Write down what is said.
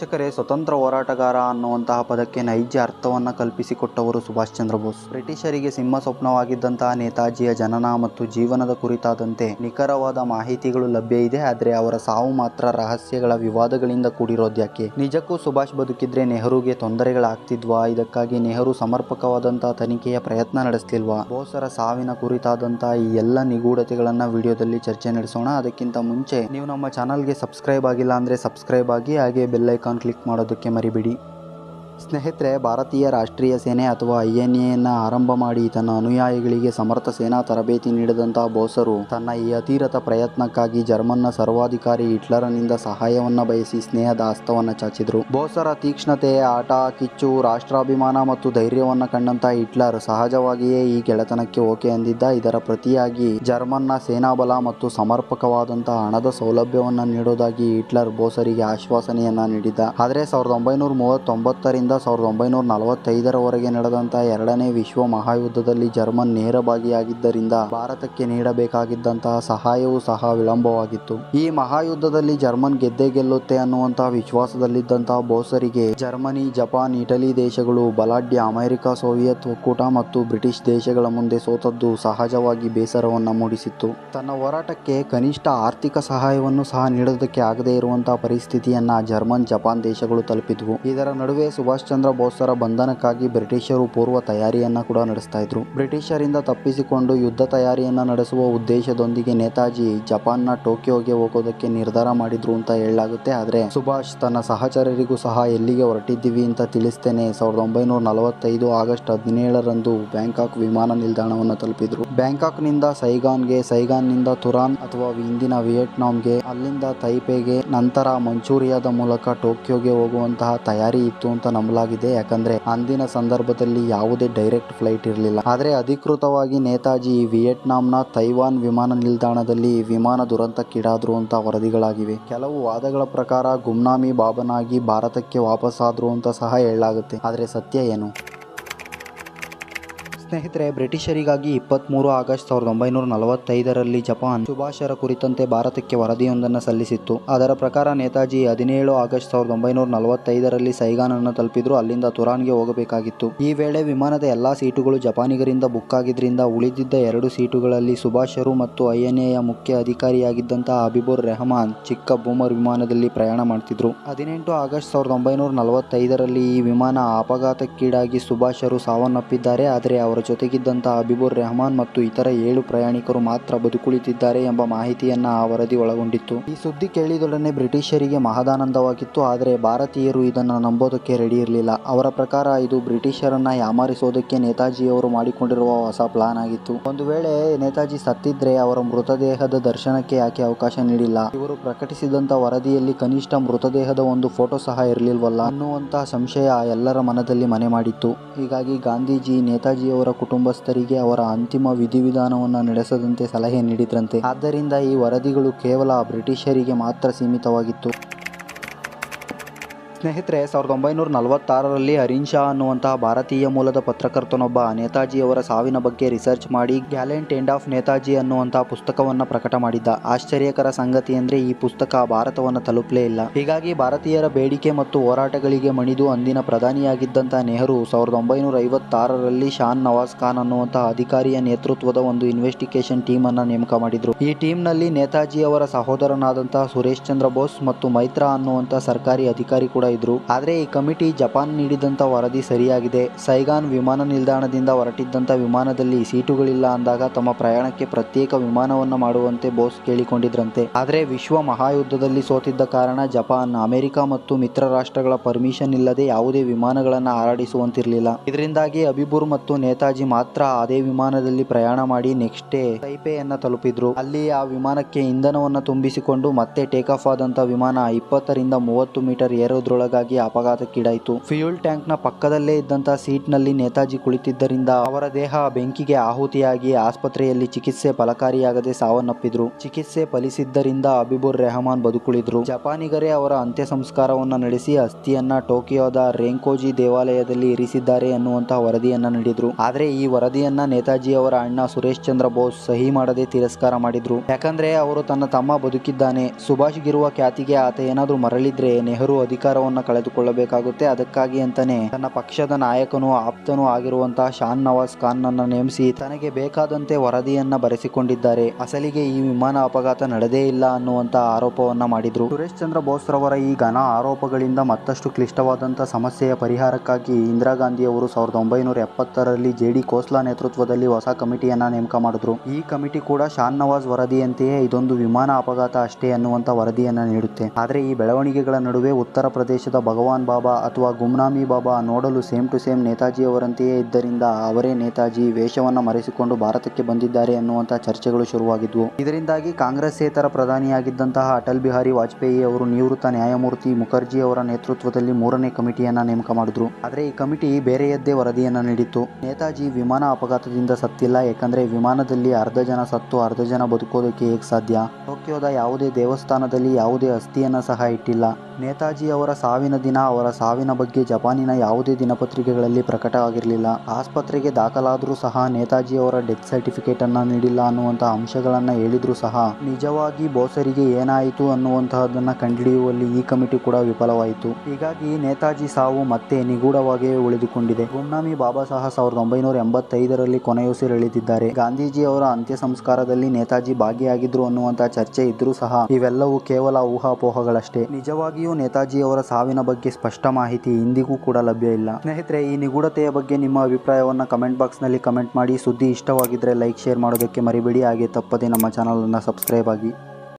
ವೀಕ್ಷಕರೇ, ಸ್ವತಂತ್ರ ಹೋರಾಟಗಾರ ಅನ್ನುವಂತಹ ಪದಕ್ಕೆ ನೈಜ ಅರ್ಥವನ್ನು ಕಲ್ಪಿಸಿಕೊಟ್ಟವರು ಸುಭಾಷ್ ಚಂದ್ರ ಬೋಸ್. ಬ್ರಿಟಿಷರಿಗೆ ಸಿಂಹ ಸ್ವಪ್ನವಾಗಿದ್ದಂತಹ ನೇತಾಜಿಯ ಜನನ ಮತ್ತು ಜೀವನದ ಕುರಿತಾದಂತೆ ನಿಖರವಾದ ಮಾಹಿತಿಗಳು ಲಭ್ಯ ಇದೆ. ಆದರೆ ಅವರ ಸಾವು ಮಾತ್ರ ರಹಸ್ಯಗಳ ವಿವಾದಗಳಿಂದ ಕೂಡಿರೋದ್ಯಾಕೆ ನಿಜಕ್ಕೂ ಸುಭಾಷ್ ಬದುಕಿದ್ರೆ ನೆಹರುಗೆ ತೊಂದರೆಗಳಾಗ್ತಿದ್ವಾ? ಇದಕ್ಕಾಗಿ ನೆಹರು ಸಮರ್ಪಕವಾದಂತಹ ತನಿಖೆಯ ಪ್ರಯತ್ನ ನಡೆಸಲಿಲ್ವಾ ಬೋಸರ ಸಾವಿನ ಕುರಿತಾದಂತಹ ಈ ಎಲ್ಲ ನಿಗೂಢತೆಗಳನ್ನ ವಿಡಿಯೋದಲ್ಲಿ ಚರ್ಚೆ ನಡೆಸೋಣ. ಅದಕ್ಕಿಂತ ಮುಂಚೆ, ನೀವು ನಮ್ಮ ಚಾನಲ್ಗೆ ಸಬ್ಸ್ಕ್ರೈಬ್ ಆಗಿಲ್ಲ ಅಂದ್ರೆ ಸಬ್ಸ್ಕ್ರೈಬ್ ಆಗಿ, ಹಾಗೆ ಬೆಲ್ ಐಕಾನ್ ಕ್ಲಿಕ್ ಮಾಡೋದಕ್ಕೆ ಮರಿಬೇಡಿ. ಸ್ನೇಹಿತರೆ, ಭಾರತೀಯ ರಾಷ್ಟ್ರೀಯ ಸೇನೆ ಅಥವಾ ಐ ಎನ್ ಎಯನ್ನು ಆರಂಭ ಮಾಡಿ ತನ್ನ ಅನುಯಾಯಿಗಳಿಗೆ ಸಮರ್ಥ ಸೇನಾ ತರಬೇತಿ ನೀಡಿದಂತಹ ಬೋಸರು, ತನ್ನ ಈ ಅತಿರಥ ಪ್ರಯತ್ನಕ್ಕಾಗಿ ಜರ್ಮನ್ನ ಸರ್ವಾಧಿಕಾರಿ ಹಿಟ್ಲರನಿಂದ ಸಹಾಯವನ್ನು ಬಯಸಿ ಸ್ನೇಹದ ಹಸ್ತವನ್ನು ಚಾಚಿದ್ರು. ಬೋಸರ ತೀಕ್ಷ್ಣತೆ, ಆಟ, ಕಿಚ್ಚು, ರಾಷ್ಟ್ರಾಭಿಮಾನ ಮತ್ತು ಧೈರ್ಯವನ್ನು ಕಂಡಂತಹ ಹಿಟ್ಲರ್ ಸಹಜವಾಗಿಯೇ ಈ ಗೆಳೆತನಕ್ಕೆ ಓಕೆ ಅಂದಿದ್ದ. ಇದರ ಪ್ರತಿಯಾಗಿ ಜರ್ಮನ್ನ ಸೇನಾಬಲ ಮತ್ತು ಸಮರ್ಪಕವಾದಂತಹ ಹಣದ ಸೌಲಭ್ಯವನ್ನು ನೀಡೋದಾಗಿ ಹಿಟ್ಲರ್ ಬೋಸರಿಗೆ ಆಶ್ವಾಸನೆಯನ್ನ ನೀಡಿದ್ದ. ಆದರೆ, ಸಾವಿರದ ಒಂಬೈನೂರ ಮೂವತ್ತೊಂಬತ್ತರಿಂದ ಸಾವಿರದ ಒಂಬೈನೂರ ನಲವತ್ತೈದರವರೆಗೆ ನಡೆದಂತಹ ಎರಡನೇ ವಿಶ್ವ ಮಹಾಯುದ್ಧದಲ್ಲಿ ಜರ್ಮನ್ ನೇರ ಭಾಗಿಯಾಗಿದ್ದರಿಂದ ಭಾರತಕ್ಕೆ ನೀಡಬೇಕಾಗಿದ್ದಂತಹ ಸಹಾಯವೂ ಸಹ ವಿಳಂಬವಾಗಿತ್ತು. ಈ ಮಹಾಯುದ್ಧದಲ್ಲಿ ಜರ್ಮನ್ ಗೆದ್ದೇ ಗೆಲ್ಲುತ್ತೆ ಅನ್ನುವಂತಹ ವಿಶ್ವಾಸದಲ್ಲಿದ್ದಂತಹ ಬೋಸರಿಗೆ ಜರ್ಮನಿ, ಜಪಾನ್, ಇಟಲಿ ದೇಶಗಳು, ಬಲಾಢ್ಯ ಅಮೆರಿಕ, ಸೋವಿಯತ್ ಒಕ್ಕೂಟ ಮತ್ತು ಬ್ರಿಟಿಷ್ ದೇಶಗಳ ಮುಂದೆ ಸೋತದ್ದು ಸಹಜವಾಗಿ ಬೇಸರವನ್ನ ಮೂಡಿಸಿತ್ತು. ತನ್ನ ಹೋರಾಟಕ್ಕೆ ಕನಿಷ್ಠ ಆರ್ಥಿಕ ಸಹಾಯವನ್ನು ಸಹ ನೀಡೋದಕ್ಕೆ ಆಗದೇ ಇರುವಂತಹ ಪರಿಸ್ಥಿತಿಯನ್ನ ಜರ್ಮನ್, ಜಪಾನ್ ದೇಶಗಳು ತಲುಪಿದ್ವು. ಇದರ ನಡುವೆ ಸುಭಾಷ್ ಚಂದ್ರ ಬೋಸರ ಬಂಧನಕ್ಕಾಗಿ ಬ್ರಿಟಿಷರು ಪೂರ್ವ ತಯಾರಿಯನ್ನ ಕೂಡ ನಡೆಸ್ತಾ ಇದ್ರು ಬ್ರಿಟಿಷರಿಂದ ತಪ್ಪಿಸಿಕೊಂಡು ಯುದ್ಧ ತಯಾರಿಯನ್ನ ನಡೆಸುವ ಉದ್ದೇಶದೊಂದಿಗೆ ನೇತಾಜಿ ಜಪಾನ್ನ ಟೋಕಿಯೋಗೆ ಹೋಗೋದಕ್ಕೆ ನಿರ್ಧಾರ ಮಾಡಿದ್ರು ಅಂತ ಹೇಳಲಾಗುತ್ತೆ. ಆದ್ರೆ ಸುಭಾಷ್ ತನ್ನ ಸಹಚರರಿಗೂ ಸಹ ಎಲ್ಲಿಗೆ ಹೊರಟಿದ್ದೀವಿ ಅಂತ ತಿಳಿಸ್ತೇನೆ. ಸಾವಿರದ ಒಂಬೈನೂರ ನಲವತ್ತೈದು ಆಗಸ್ಟ್ ಹದಿನೇಳರಂದು ಬ್ಯಾಂಕಾಕ್ ವಿಮಾನ ನಿಲ್ದಾಣವನ್ನು ತಲುಪಿದ್ರು. ಬ್ಯಾಂಕಾಕ್ ಬ್ಯಾಂಕಾಕ್ನಿಂದ ಸೈಗಾನ್ಗೆ ನಿಂದ ತುರಾನ್ ಅಥವಾ ಇಂದಿನ ವಿಯೆಟ್ನಾಂಗೆ, ಅಲ್ಲಿಂದ ತೈಪೆಗೆ, ನಂತರ ಮಂಚೂರಿಯಾದ ಮೂಲಕ ಟೋಕಿಯೋಗೆ ಹೋಗುವಂತಹ ತಯಾರಿ ಇತ್ತು ಅಂತ ನಂಬಲಾಗಿದೆ ಯಾಕಂದ್ರೆ ಅಂದಿನ ಸಂದರ್ಭದಲ್ಲಿ ಯಾವುದೇ ಡೈರೆಕ್ಟ್ ಫ್ಲೈಟ್ ಇರಲಿಲ್ಲ. ಆದರೆ ಅಧಿಕೃತವಾಗಿ ನೇತಾಜಿ ವಿಯೆಟ್ನಾಂನ ತೈವಾನ್ ವಿಮಾನ ನಿಲ್ದಾಣದಲ್ಲಿ ವಿಮಾನ ದುರಂತಕ್ಕೀಡಾದ್ರು ಅಂತ ವರದಿಗಳಾಗಿವೆ. ಕೆಲವು ವಾದಗಳ ಪ್ರಕಾರ ಗುಮ್ನಾಮಿ ಬಾಬನಾಗಿ ಭಾರತಕ್ಕೆ ವಾಪಸ್ಸಾದ್ರು ಅಂತ ಸಹ ಹೇಳಲಾಗುತ್ತೆ. ಆದರೆ ಸತ್ಯ ಏನು? ಸ್ನೇಹಿತರೆ, ಬ್ರಿಟಿಷರಿಗಾಗಿ ಇಪ್ಪತ್ತ್ಮೂರು ಆಗಸ್ಟ್ ಸಾವಿರದ ಒಂಬೈನೂರ ನಲವತ್ತೈದರಲ್ಲಿ ಜಪಾನ್ ಸುಭಾಷರ ಕುರಿತಂತೆ ಭಾರತಕ್ಕೆ ವರದಿಯೊಂದನ್ನು ಸಲ್ಲಿಸಿತ್ತು. ಅದರ ಪ್ರಕಾರ ನೇತಾಜಿ ಹದಿನೇಳು ಆಗಸ್ಟ್ ಸಾವಿರದ ಒಂಬೈನೂರ ನಲವತ್ತೈದರಲ್ಲಿ ಸೈಗಾನನ್ನು ತಲುಪಿದ್ರು. ಅಲ್ಲಿಂದ ತುರಾನ್ಗೆ ಹೋಗಬೇಕಾಗಿತ್ತು. ಈ ವೇಳೆ ವಿಮಾನದ ಎಲ್ಲಾ ಸೀಟುಗಳು ಜಪಾನಿಗರಿಂದ ಬುಕ್ ಆಗಿದ್ರಿಂದ ಉಳಿದಿದ್ದ ಎರಡು ಸೀಟುಗಳಲ್ಲಿ ಸುಭಾಷರು ಮತ್ತು ಐಎನ್ಎಯ ಮುಖ್ಯ ಅಧಿಕಾರಿಯಾಗಿದ್ದಂತಹ ಹಬಿಬುರ್ ರೆಹಮಾನ್ ಚಿಕ್ಕ ಬೂಮರ್ ವಿಮಾನದಲ್ಲಿ ಪ್ರಯಾಣ ಮಾಡ್ತಿದ್ರು. ಹದಿನೆಂಟು ಆಗಸ್ಟ್ ಸಾವಿರದ ಒಂಬೈನೂರ ನಲವತ್ತೈದರಲ್ಲಿ ಈ ವಿಮಾನ ಅಪಘಾತಕ್ಕೀಡಾಗಿ ಸುಭಾಷರು ಸಾವನ್ನಪ್ಪಿದ್ದಾರೆ. ಆದರೆ ಅವರ ಜೊತೆಗಿದ್ದಂತಹ ಹಬೀಬುರ್ ರೆಹಮಾನ್ ಮತ್ತು ಇತರ ಏಳು ಪ್ರಯಾಣಿಕರು ಮಾತ್ರ ಬದುಕುಳಿತಿದ್ದಾರೆ ಎಂಬ ಮಾಹಿತಿಯನ್ನ ಆ ವರದಿ ಒಳಗೊಂಡಿತ್ತು. ಈ ಸುದ್ದಿ ಕೇಳಿದೊಡನೆ ಬ್ರಿಟಿಷರಿಗೆ ಮಹದಾನಂದವಾಗಿತ್ತು, ಆದರೆ ಭಾರತೀಯರು ಇದನ್ನು ನಂಬೋದಕ್ಕೆ ರೆಡಿ ಇರಲಿಲ್ಲ. ಅವರ ಪ್ರಕಾರ ಇದು ಬ್ರಿಟಿಷರನ್ನ ಯಾಮಾರಿಸೋದಕ್ಕೆ ನೇತಾಜಿಯವರು ಮಾಡಿಕೊಂಡಿರುವ ಹೊಸ ಪ್ಲಾನ್ ಆಗಿತ್ತು. ಒಂದು ವೇಳೆ ನೇತಾಜಿ ಸತ್ತಿದ್ರೆ ಅವರ ಮೃತದೇಹದ ದರ್ಶನಕ್ಕೆ ಯಾಕೆ ಅವಕಾಶ ನೀಡಿಲ್ಲ? ಇವರು ಪ್ರಕಟಿಸಿದಂತ ವರದಿಯಲ್ಲಿ ಕನಿಷ್ಠ ಮೃತದೇಹದ ಒಂದು ಫೋಟೋ ಸಹ ಇರಲಿಲ್ವಲ್ಲ? ಅನ್ನುವಂತಹ ಸಂಶಯ ಎಲ್ಲರ ಮನದಲ್ಲಿ ಮನೆ ಮಾಡಿತ್ತು. ಹೀಗಾಗಿ ಗಾಂಧೀಜಿ ನೇತಾಜಿಯವರ ಕುಟುಂಬಸ್ಥರಿಗೆ ಅವರ ಅಂತಿಮ ವಿಧಿವಿಧಾನವನ್ನು ನಡೆಸದಂತೆ ಸಲಹೆ ನೀಡಿದ್ರಂತೆ. ಆದ್ದರಿಂದ ಈ ವರದಿಗಳು ಕೇವಲ ಬ್ರಿಟಿಷರಿಗೆ ಮಾತ್ರ ಸೀಮಿತವಾಗಿತ್ತು. ಸ್ನೇಹಿತರೆ, ಸಾವಿರದ ಒಂಬೈನೂರ ನಲವತ್ತಾರರಲ್ಲಿ ಹರೀನ್ ಶಾ ಅನ್ನುವಂತಹ ಭಾರತೀಯ ಮೂಲದ ಪತ್ರಕರ್ತನೊಬ್ಬ ನೇತಾಜಿಯವರ ಸಾವಿನ ಬಗ್ಗೆ ರಿಸರ್ಚ್ ಮಾಡಿ ಗ್ಯಾಲೆಂಟ್ ಎಂಡ್ ಆಫ್ ನೇತಾಜಿ ಅನ್ನುವಂತಹ ಪುಸ್ತಕವನ್ನು ಪ್ರಕಟ ಮಾಡಿದ್ದ. ಆಶ್ಚರ್ಯಕರ ಸಂಗತಿ ಅಂದ್ರೆ ಈ ಪುಸ್ತಕ ಭಾರತವನ್ನು ತಲುಪಲೇ ಇಲ್ಲ. ಹೀಗಾಗಿ ಭಾರತೀಯರ ಬೇಡಿಕೆ ಮತ್ತು ಹೋರಾಟಗಳಿಗೆ ಮಣಿದು ಅಂದಿನ ಪ್ರಧಾನಿಯಾಗಿದ್ದಂತಹ ನೆಹರು ಸಾವಿರದ ಒಂಬೈನೂರ ಐವತ್ತಾರರಲ್ಲಿ ಶಾನ್ ನವಾಜ್ ಖಾನ್ ಅನ್ನುವಂತಹ ಅಧಿಕಾರಿಯ ನೇತೃತ್ವದ ಒಂದು ಇನ್ವೆಸ್ಟಿಗೇಷನ್ ಟೀಮ್ ಅನ್ನು ನೇಮಕ ಮಾಡಿದ್ರು. ಈ ಟೀಮ್ನಲ್ಲಿ ನೇತಾಜಿಯವರ ಸಹೋದರನಾದಂತಹ ಸುರೇಶ್ ಚಂದ್ರ ಬೋಸ್ ಮತ್ತು ಮೈತ್ರಾ ಅನ್ನುವಂತಹ ಸರ್ಕಾರಿ ಅಧಿಕಾರಿ ಕೂಡ ಇದ್ರು. ಆದ್ರೆ ಈ ಕಮಿಟಿ ಜಪಾನ್ ನೀಡಿದಂತ ವರದಿ ಸರಿಯಾಗಿದೆ. ಸೈಗಾನ್ ವಿಮಾನ ನಿಲ್ದಾಣದಿಂದ ಹೊರಟಿದ್ದಂತ ವಿಮಾನದಲ್ಲಿ ಸೀಟುಗಳಿಲ್ಲ ಅಂದಾಗ ತಮ್ಮ ಪ್ರಯಾಣಕ್ಕೆ ಪ್ರತ್ಯೇಕ ವಿಮಾನವನ್ನ ಮಾಡುವಂತೆ ಬೋಸ್ ಕೇಳಿಕೊಂಡಿದ್ರಂತೆ. ಆದ್ರೆ ವಿಶ್ವ ಮಹಾಯುದ್ಧದಲ್ಲಿ ಸೋತಿದ್ದ ಕಾರಣ ಜಪಾನ್, ಅಮೆರಿಕ ಮತ್ತು ಮಿತ್ರ ರಾಷ್ಟ್ರಗಳ ಪರ್ಮಿಷನ್ ಇಲ್ಲದೆ ಯಾವುದೇ ವಿಮಾನಗಳನ್ನ ಹಾರಾಡಿಸುವಂತಿರಲಿಲ್ಲ. ಇದರಿಂದಾಗಿ ಅಬಿಬುರ್ ಮತ್ತು ನೇತಾಜಿ ಮಾತ್ರ ಅದೇ ವಿಮಾನದಲ್ಲಿ ಪ್ರಯಾಣ ಮಾಡಿ ನೆಕ್ಸ್ಟ್ ಡೇ ತೈಪೆಯನ್ನ ತಲುಪಿದ್ರು. ಅಲ್ಲಿ ಆ ವಿಮಾನಕ್ಕೆ ಇಂಧನವನ್ನ ತುಂಬಿಸಿಕೊಂಡು ಮತ್ತೆ ಟೇಕ್ ಆಫ್ ಆದಂತ ವಿಮಾನ ಇಪ್ಪತ್ತರಿಂದ ಮೂವತ್ತು ಮೀಟರ್ ಏರೋದ್ರೊಳಗಾಗಿ ಅಪಘಾತಕ್ಕೀಡಾಯಿತು. ಫ್ಯೂಲ್ ಟ್ಯಾಂಕ್ನ ಪಕ್ಕದಲ್ಲೇ ಇದ್ದಂತಹ ಸೀಟ್ನಲ್ಲಿ ನೇತಾಜಿ ಕುಳಿತಿದ್ದರಿಂದ ಅವರ ದೇಹ ಬೆಂಕಿಗೆ ಆಹುತಿಯಾಗಿ ಆಸ್ಪತ್ರೆಯಲ್ಲಿ ಚಿಕಿತ್ಸೆ ಫಲಕಾರಿಯಾಗದೆ ಸಾವನ್ನಪ್ಪಿದ್ರು. ಚಿಕಿತ್ಸೆ ಫಲಿಸಿದ್ದರಿಂದ ಅಬಿಬುರ್ ರೆಹಮಾನ್ ಬದುಕುಳಿದ್ರು. ಜಪಾನಿಗರೇ ಅವರ ಅಂತ್ಯ ಸಂಸ್ಕಾರವನ್ನ ನಡೆಸಿ ಅಸ್ಥಿಯನ್ನ ಟೋಕಿಯೋದ ರೇಂಕೋಜಿ ದೇವಾಲಯದಲ್ಲಿ ಇರಿಸಿದ್ದಾರೆ ಎನ್ನುವಂತಹ ವರದಿಯನ್ನ ನೀಡಿದ್ರು. ಆದ್ರೆ ಈ ವರದಿಯನ್ನ ನೇತಾಜಿ ಅವರ ಅಣ್ಣ ಸುರೇಶ್ ಚಂದ್ರ ಬೋಸ್ ಸಹಿ ಮಾಡದೆ ತಿರಸ್ಕಾರ ಮಾಡಿದ್ರು. ಯಾಕಂದ್ರೆ ಅವರು ತನ್ನ ತಮ್ಮ ಬದುಕಿದ್ದಾನೆ. ಸುಭಾಷ್ಗಿರುವ ಖ್ಯಾತಿಗೆ ಆತ ಏನಾದರೂ ಮರಳಿದ್ರೆ ನೆಹರು ಅಧಿಕಾರವನ್ನು ಅಧಿಕಾರವನ್ನು ಕಳೆದುಕೊಳ್ಳಬೇಕಾಗುತ್ತೆ. ಅದಕ್ಕಾಗಿ ಅಂತಾನೆ, ತನ್ನ ಪಕ್ಷದ ನಾಯಕನು ಆಪ್ತನೂ ಆಗಿರುವಂತಹ ಶಾನ್ ನವಾಜ್ ಖಾನ್ ಅನ್ನು ನೇಮಿಸಿ ತನಗೆ ಬೇಕಾದಂತೆ ವರದಿಯನ್ನ ಬರೆಸಿಕೊಂಡಿದ್ದಾರೆ. ಅಸಲಿಗೆ ಈ ವಿಮಾನ ಅಪಘಾತ ನಡೆದೇ ಇಲ್ಲ ಅನ್ನುವಂತ ಆರೋಪವನ್ನ ಮಾಡಿದ್ರು. ಸುರೇಶ್ ಚಂದ್ರ ಬೋಸ್ ರವರ ಈ ಘನ ಆರೋಪಗಳಿಂದ ಮತ್ತಷ್ಟು ಕ್ಲಿಷ್ಟವಾದಂತಹ ಸಮಸ್ಯೆಯ ಪರಿಹಾರಕ್ಕಾಗಿ ಇಂದಿರಾ ಗಾಂಧಿ ಅವರು ಸಾವಿರದ ಒಂಬೈನೂರ ಎಪ್ಪತ್ತರಲ್ಲಿ ಜೆಡಿ ಕೋಸ್ಲಾ ನೇತೃತ್ವದಲ್ಲಿ ಹೊಸ ಕಮಿಟಿಯನ್ನ ನೇಮಕ ಮಾಡಿದ್ರು. ಈ ಕಮಿಟಿ ಕೂಡ ಶಾನ್ ನವಾಜ್ ವರದಿಯಂತೆಯೇ ಇದೊಂದು ವಿಮಾನ ಅಪಘಾತ ಅಷ್ಟೇ ಅನ್ನುವಂತ ವರದಿಯನ್ನ ನೀಡುತ್ತೆ. ಆದರೆ ಈ ಬೆಳವಣಿಗೆಗಳ ನಡುವೆ ಉತ್ತರ ಪ್ರದೇಶದ ಭಗವಾನ್ ಬಾಬಾ ಅಥವಾ ಗುಮ್ನಾಮಿ ಬಾಬಾ ನೋಡಲು ಸೇಮ್ ಟು ಸೇಮ್ ನೇತಾಜಿ ಅವರಂತೆಯೇ ಇದ್ದರಿಂದ ಅವರೇ ನೇತಾಜಿ ವೇಷವನ್ನು ಮರೆಸಿಕೊಂಡು ಭಾರತಕ್ಕೆ ಬಂದಿದ್ದಾರೆ ಎನ್ನುವಂತಹ ಚರ್ಚೆಗಳು ಶುರುವಾಗಿದ್ವು. ಇದರಿಂದಾಗಿ ಕಾಂಗ್ರೆಸ್ಸೇತರ ಪ್ರಧಾನಿಯಾಗಿದ್ದಂತಹ ಅಟಲ್ ಬಿಹಾರಿ ವಾಜಪೇಯಿ ಅವರು ನಿವೃತ್ತ ನ್ಯಾಯಮೂರ್ತಿ ಮುಖರ್ಜಿ ಅವರ ನೇತೃತ್ವದಲ್ಲಿ ಮೂರನೇ ಕಮಿಟಿಯನ್ನ ನೇಮಕ ಮಾಡಿದ್ರು. ಆದರೆ ಈ ಕಮಿಟಿ ಬೇರೆಯದ್ದೇ ವರದಿಯನ್ನ ನೀಡಿತ್ತು. ನೇತಾಜಿ ವಿಮಾನ ಅಪಘಾತದಿಂದ ಸತ್ತಿಲ್ಲ, ಯಾಕಂದ್ರೆ ವಿಮಾನದಲ್ಲಿ ಅರ್ಧ ಜನ ಸತ್ತು, ಅರ್ಧ ಜನ ಬದುಕೋದಕ್ಕೆ ಹೇಗೆ ಸಾಧ್ಯ? ಟೋಕಿಯೋದ ಯಾವುದೇ ದೇವಸ್ಥಾನದಲ್ಲಿ ಯಾವುದೇ ಅಸ್ಥಿಯನ್ನ ಸಹ ಇಟ್ಟಿಲ್ಲ. ನೇತಾಜಿ ಅವರ ಸಾವಿನ ದಿನ ಅವರ ಸಾವಿನ ಬಗ್ಗೆ ಜಪಾನಿನ ಯಾವುದೇ ದಿನಪತ್ರಿಕೆಗಳಲ್ಲಿ ಪ್ರಕಟ ಆಗಿರಲಿಲ್ಲ. ಆಸ್ಪತ್ರೆಗೆ ದಾಖಲಾದರೂ ಸಹ ನೇತಾಜಿಯವರ ಡೆತ್ ಸರ್ಟಿಫಿಕೇಟ್ ಅನ್ನ ನೀಡಿಲ್ಲ ಅನ್ನುವಂತಹ ಅಂಶಗಳನ್ನು ಹೇಳಿದ್ರು ಸಹ ನಿಜವಾಗಿ ಬೋಸರಿಗೆ ಏನಾಯಿತು ಅನ್ನುವಂತಹದನ್ನ ಕಂಡುಹಿಡಿಯುವಲ್ಲಿ ಈ ಕಮಿಟಿ ಕೂಡ ವಿಫಲವಾಯಿತು. ಹೀಗಾಗಿ ನೇತಾಜಿ ಸಾವು ಮತ್ತೆ ನಿಗೂಢವಾಗಿಯೇ ಉಳಿದುಕೊಂಡಿದೆ. ಗುಮ್ನಾಮಿ ಬಾಬಾ ಸಹ ಸಾವಿರದ ಒಂಬೈನೂರ ಎಂಬತ್ತೈದರಲ್ಲಿ ಕೊನೆಯುಸಿರೆಳೆದಿದ್ದಾರೆ ಗಾಂಧೀಜಿಯವರ ಅಂತ್ಯ ಸಂಸ್ಕಾರದಲ್ಲಿ ನೇತಾಜಿ ಭಾಗಿಯಾಗಿದ್ರು ಅನ್ನುವಂತಹ ಚರ್ಚೆ ಇದ್ರೂ ಸಹ ಇವೆಲ್ಲವೂ ಕೇವಲ ಊಹಾಪೋಹಗಳಷ್ಟೇ. ನಿಜವಾಗಿಯೂ ನೇತಾಜಿ ಅವರ ಸಾವಿನ ಬಗ್ಗೆ ಸ್ಪಷ್ಟ ಮಾಹಿತಿ ಇಂದಿಗೂ ಕೂಡ ಲಭ್ಯ ಇಲ್ಲ. ಸ್ನೇಹಿತರೆ, ಈ ನಿಗೂಢತೆಯ ಬಗ್ಗೆ ನಿಮ್ಮ ಅಭಿಪ್ರಾಯವನ್ನು ಕಮೆಂಟ್ ಬಾಕ್ಸ್ನಲ್ಲಿ ಕಮೆಂಟ್ ಮಾಡಿ. ಸುದ್ದಿ ಇಷ್ಟವಾಗಿದ್ರೆ ಲೈಕ್, ಶೇರ್ ಮಾಡೋದಕ್ಕೆ ಮರಿಬೇಡಿ. ಹಾಗೆ ತಪ್ಪದೆ ನಮ್ಮ ಚಾನಲನ್ನು ಸಬ್ಸ್ಕ್ರೈಬ್ ಆಗಿ.